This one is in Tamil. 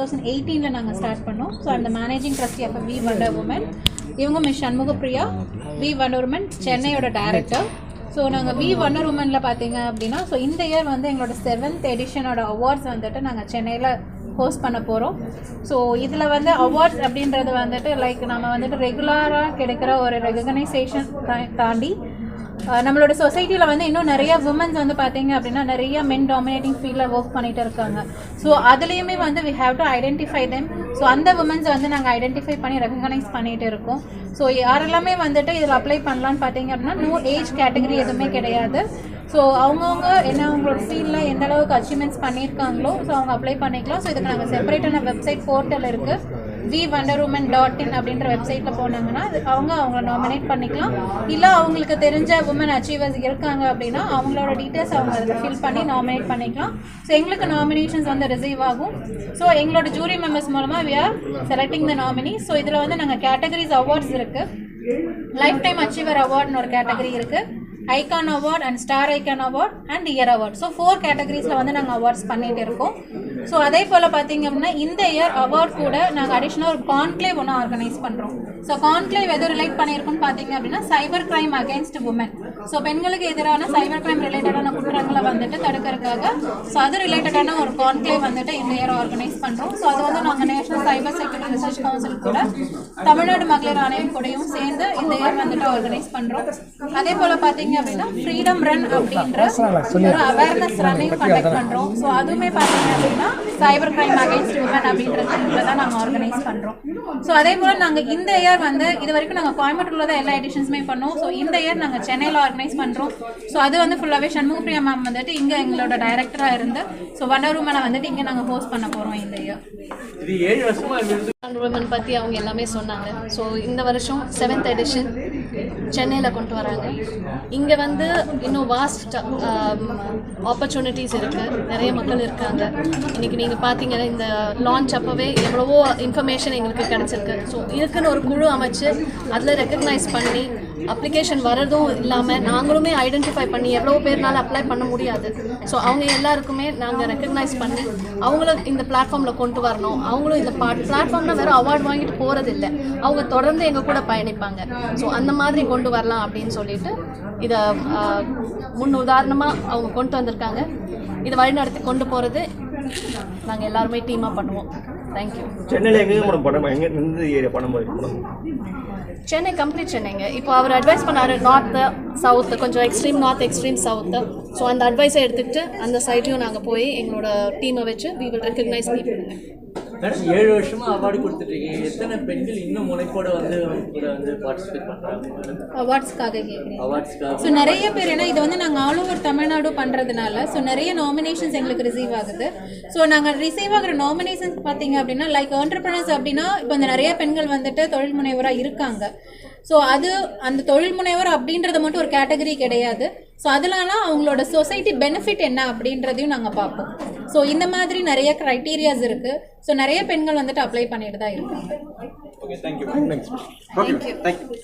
தௌசண்ட் எயிட்டீனில் நாங்கள் ஸ்டார்ட் பண்ணோம். ஸோ அந்த managing trustee of we wonder women இவங்க miss Shanmugapriya. We wonder women சென்னையோட டைரக்டர் ஸோ நாங்கள் வி வண்டர் உமனில் பார்த்தீங்க அப்படின்னா ஸோ இந்த இயர் வந்து எங்களோட செவன்த் எடிஷனோட அவார்ட்ஸ் வந்துட்டு நாங்கள் சென்னையில் ஹோஸ்ட் பண்ண போகிறோம் ஸோ இதில் வந்து அவார்ட்ஸ் அப்படின்றது வந்துட்டு லைக் நம்ம வந்துட்டு ரெகுலராக கிடைக்கிற ஒரு ரெகனைசேஷன் தாண்டி நம்மளோட சொசைட்டியில் வந்து இன்னும் நிறைய உமன்ஸ் வந்து பார்த்தீங்க அப்படின்னா நிறைய மென் டாமினேட்டிங் ஃபீல்டில் ஒர்க் பண்ணிட்டு இருக்காங்க. ஸோ அதுலேயுமே வந்து we have to identify them so அந்த உமன்ஸ் வந்து நாங்கள் ஐடென்டிஃபை பண்ணி ரெகனைஸ் பண்ணிட்டு இருக்கோம். ஸோ யாரெல்லாமே வந்துட்டு இதில் அப்ளை பண்ணலான்னு பார்த்தீங்க அப்படின்னா நோ ஏஜ் கேட்டகரி எதுவுமே கிடையாது. ஸோ அவங்கவுங்க என்ன அவங்களோட ஃபீல்டில் எந்த அளவுக்கு அச்சீவ்மெண்ட்ஸ் பண்ணியிருக்காங்களோ ஸோ அவங்க அப்ளை பண்ணிக்கலாம். ஸோ இதுக்கு நாங்கள் செப்பரேட்டான வெப்சைட் போர்ட்டல் இருக்குது we wonder women dot in அப்படின்ற வெப்சைட்டில் போனாங்கன்னா அது அவங்க அவங்கள நாமினேட் பண்ணிக்கலாம். இல்லை அவங்களுக்கு தெரிஞ்ச உமன் அச்சீவர்ஸ் இருக்காங்க அப்படின்னா அவங்களோட டீட்டெயில்ஸ் அவங்க அதில் ஃபில் பண்ணி நாமினேட் பண்ணிக்கலாம். ஸோ எங்களுக்கு நாமினேஷன்ஸ் வந்து ரிசீவ் ஆகும். ஸோ எங்களோட ஜூரி மெம்பர்ஸ் மூலமாக we are selecting the nominee so இதில் வந்து நாங்கள் கேட்டகரிஸ் அவார்ட்ஸ் இருக்குது லைஃப் டைம் அச்சீவர் அவார்ட்னு ஒரு கேட்டகரி இருக்குது icon award and star icon award and year award so four கேட்டகரிஸில் வந்து நாங்கள் அவார்ட்ஸ் பண்ணிகிட்டு இருக்கோம். ஸோ அதே போல் பார்த்தீங்க அப்படின்னா இந்த இயர் அவார்ட் கூட நாங்கள் அடிஷ்னலாக ஒரு கான்க்ளேவ் ஒன்று ஆர்கனைஸ் பண்ணுறோம் ஸோ கான்க்ளேவ் எது ரிலேட் பண்ணியிருக்கோம்னு பார்த்தீங்க அப்படின்னா cyber crime against women so பெண்களுக்கு எதிரான சைபர் கிரைம் ரிலேட்டடான குற்றங்களை வந்துட்டு தடுக்கிறதுக்காக ஸோ அது ரிலேட்டடான ஒரு கான்க்ளேவ் வந்துட்டு இந்த இயர் ஆர்கனைஸ் பண்ணுறோம் ஸோ அது வந்து நாங்கள் national cyber security research council கூட தமிழ்நாடு மகளிர் ஆணையம் கூடயும் சேர்ந்து இந்த இயர் வந்துட்டு ஆர்கனைஸ் பண்ணுறோம் அதே போல் பார்த்தீங்க அப்படின்னா ஃப்ரீடம் ரன் அப்படின்ற ஒரு அவேர்னஸ் ரன்னையும் கண்டக்ட் பண்ணுறோம் ஸோ அதுவுமே பார்த்தீங்க அப்படின்னா சைபர் கிரைம் அகைன்ஸ்ட் உமன் அப்படின்றதுல தான் நாங்கள் ஆர்கனைஸ் பண்ணுறோம் ஸோ அதே போல் நாங்கள் இந்த இயர் வந்து இது வரைக்கும் நாங்கள் கோயம்புத்தூரில் தான் எல்லா எடிஷன்ஸுமே பண்ணோம். ஸோ இந்த இயர் நாங்கள் சென்னையில் ஆர்கனைஸ் பண்ணுறோம் ஸோ அது வந்து ஃபுல்லாகவே சண்முகப்பிரியா மேம் வந்துட்டு இங்கே எங்களோட டைரக்டராக இருந்து ஸோ வண்டர் உமனை வந்துட்டு இங்கே நாங்கள் ஹோஸ்ட் பண்ண போகிறோம் இந்த இயர் இது ஏழு வருஷமா இருந்து உமன் பற்றி அவங்க எல்லாமே சொன்னாங்க. ஸோ இந்த வருஷம் செவன்த் எடிஷன் சென்னையில் கொண்டு வராங்க. இங்கே வந்து இன்னும் வாஸ்ட் ஆப்பர்ச்சுனிட்டிஸ் இருக்குது நிறைய மக்கள் இருக்காங்க. இன்றைக்கி நீங்கள் பார்த்தீங்கன்னா இந்த லான்ச் அப்போவே எவ்வளவோ இன்ஃபர்மேஷன் எங்களுக்கு கிடச்சிருக்கு. ஸோ இதுக்குன்னு ஒரு குழு அமைச்சு அதில் ரெக்கக்னைஸ் பண்ணி அப்ளிகேஷன் வரதும் இல்லாமல் நாங்களுமே ஐடென்டிஃபை பண்ணி எவ்வளோ பேர்னால அப்ளை பண்ண முடியாது. ஸோ அவங்க எல்லாருக்குமே நாங்கள் ரெக்கக்னைஸ் பண்ணி அவங்களும் இந்த பிளாட்ஃபார்மில் கொண்டு வரணும். அவங்களும் இந்த பிளாட்ஃபார்ம்னா வேறு அவார்ட் வாங்கிட்டு போகிறது இல்லை அவங்க தொடர்ந்து எங்கள் கூட பயணிப்பாங்க. ஸோ அந்த மாதிரி கொண்டு வரலாம் அப்படின்னு சொல்லிட்டு இதை முன் உதாரணமாக அவங்க கொண்டு வந்திருக்காங்க. இதை வழிநடத்தி கொண்டு போகிறது நாங்கள் எல்லாருமே டீமாக பண்ணுவோம். தேங்க்யூ சென்னையில் எங்கேயும் படம் எங்க எந்த ஏரியா படம் மேடம் சென்னை கம்ப்ளீட் சென்னைங்க. இப்போ அவர் அட்வைஸ் பண்ணாரு நார்த்து சவுத்து கொஞ்சம் extreme north extreme south so அந்த அட்வைஸை எடுத்துக்கிட்டு அந்த சைட்லையும் நாங்கள் போய் எங்களோட டீமை வச்சு we will recognise people madam ஏழு வருஷமா அவார்டு கொடுத்துட்ருக்கீங்க எத்தனை பெண்கள் இன்னும் முனைப்போட வந்து கூட வந்து பார்ட்டிசிபேட் பண்ணுறாங்க அவார்ட்ஸ்க்காக கேட்குறேன் அவார்ட்ஸ்க்காக ஸோ நிறைய பேர் ஏன்னா இது வந்து நாங்கள் ஆல் ஓவர் தமிழ்நாடு பண்ணுறதுனால ஸோ நிறைய நாமினேஷன்ஸ் எங்களுக்கு ரிசீவ் ஆகுது. ஸோ நாங்கள் ரிசீவ் ஆகிற நாமினேஷன்ஸ் பார்த்தீங்க அப்படின்னா லைக் entrepreneurs அப்படின்னா இப்போ இந்த நிறைய பெண்கள் வந்துட்டு தொழில் முனைவராக இருக்காங்க. ஸோ அது அந்த தொழில் முனைவர் அப்படின்றது மட்டும் ஒரு கேட்டகரி கிடையாது. ஸோ அதனாலாம் அவங்களோட சொசைட்டி பெனிஃபிட் என்ன அப்படின்றதையும் நாங்கள் பார்ப்போம். ஸோ இந்த மாதிரி நிறைய க்ரைட்டீரியாஸ் இருக்குது ஸோ நிறைய பெண்கள் வந்துட்டு அப்ளை பண்ணிட்டு தான் இருக்காங்க. தேங்க்யூ